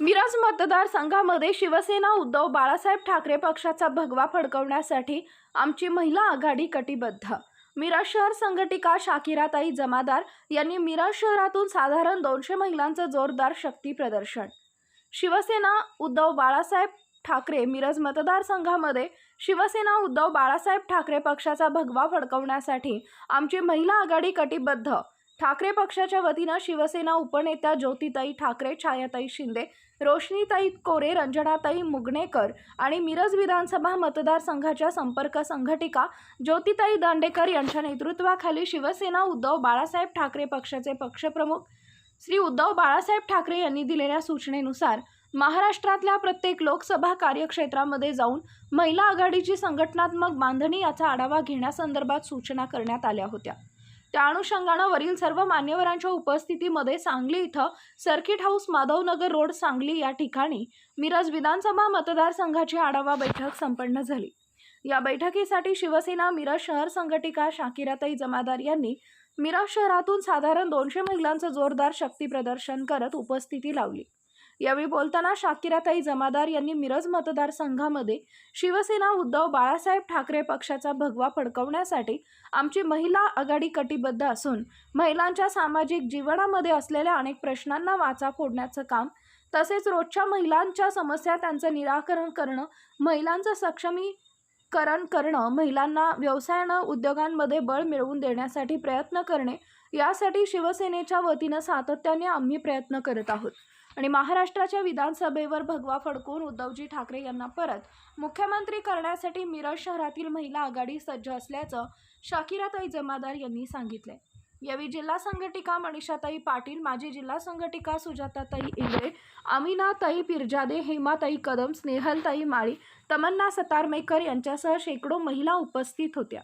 मिरज मतदारसंघामध्ये शिवसेना उद्धव बाळासाहेब ठाकरे पक्षाचा भगवा फडकवण्यासाठी आमची महिला आघाडी कटिबद्ध. मिरज शहर संघटिका शाकिराताई जमादार यांनी मिरज शहरातून साधारण दोनशे महिलांचं जोरदार शक्ती प्रदर्शन. शिवसेना उद्धव बाळासाहेब ठाकरे मिरज मतदारसंघामध्ये शिवसेना उद्धव बाळासाहेब ठाकरे पक्षाचा भगवा फडकवण्यासाठी आमची महिला आघाडी कटिबद्ध. ठाकरे पक्षाच्या वतीनं शिवसेना उपनेत्या ज्योतिताई ठाकरे छायाताई शिंदे रोशनीताई कोरे रंजनाताई मुगणेकर आणि मिरज विधानसभा मतदारसंघाच्या संपर्क संघटिका ज्योतिताई दांडेकर यांच्या नेतृत्वाखाली शिवसेना उद्धव बाळासाहेब ठाकरे पक्षाचे पक्षप्रमुख श्री उद्धव बाळासाहेब ठाकरे यांनी दिलेल्या सूचनेनुसार महाराष्ट्रातल्या प्रत्येक लोकसभा कार्यक्षेत्रामध्ये जाऊन महिला आघाडीची संघटनात्मक बांधणी याचा आढावा घेण्यासंदर्भात सूचना करण्यात आल्या होत्या. त्या अनुषंगानं वरील सर्व मान्यवरांच्या उपस्थितीमध्ये सांगली इथं circuit house Madhavnagar road Sangli या ठिकाणी मिरज विधानसभा मतदारसंघाची आढावा बैठक संपन्न झाली. या बैठकीसाठी शिवसेना मिरज शहर संघटिका शाकिराताई जमादार यांनी मिरज शहरातून साधारण दोनशे महिलांचं जोरदार शक्ती प्रदर्शन करत उपस्थिती लावली. यावेळी बोलताना शाकिराताई जमादार यांनी मिरज मतदारसंघामध्ये शिवसेना उद्धव बाळासाहेब ठाकरे पक्षाचा भगवा फडकवण्यासाठी आमची महिला आघाडी कटिबद्ध असून महिलांच्या सामाजिक जीवनामध्ये असलेल्या अनेक प्रश्नांना वाचा फोडण्याचं काम तसेच रोजच्या महिलांच्या समस्या त्यांचं निराकरण करणं महिलांचं सक्षमीकरण करणं महिलांना व्यवसायानं उद्योगांमध्ये बळ मिळवून देण्यासाठी प्रयत्न करणे यासाठी शिवसेनेच्या वतीनं सातत्याने आम्ही प्रयत्न करत आहोत. आणि महाराष्ट्राच्या विधानसभेवर भगवा फडकून उद्धवजी ठाकरे यांना परत. मुख्यमंत्री करण्यासाठी मिरज शहरातील महिला आघाडी सज्ज असल्याचं शाकिराताई जमादार यांनी सांगितले यावेळी जिल्हा संघटिका मनीषाताई पाटील माजी जिल्हा संघटिका सुजाताताई इंगळे अमिनाताई पिरजादे हेमाताई कदम स्नेहलताई माळी तमन्ना सतारमेकर यांच्यासह शेकडो महिला उपस्थित होत्या.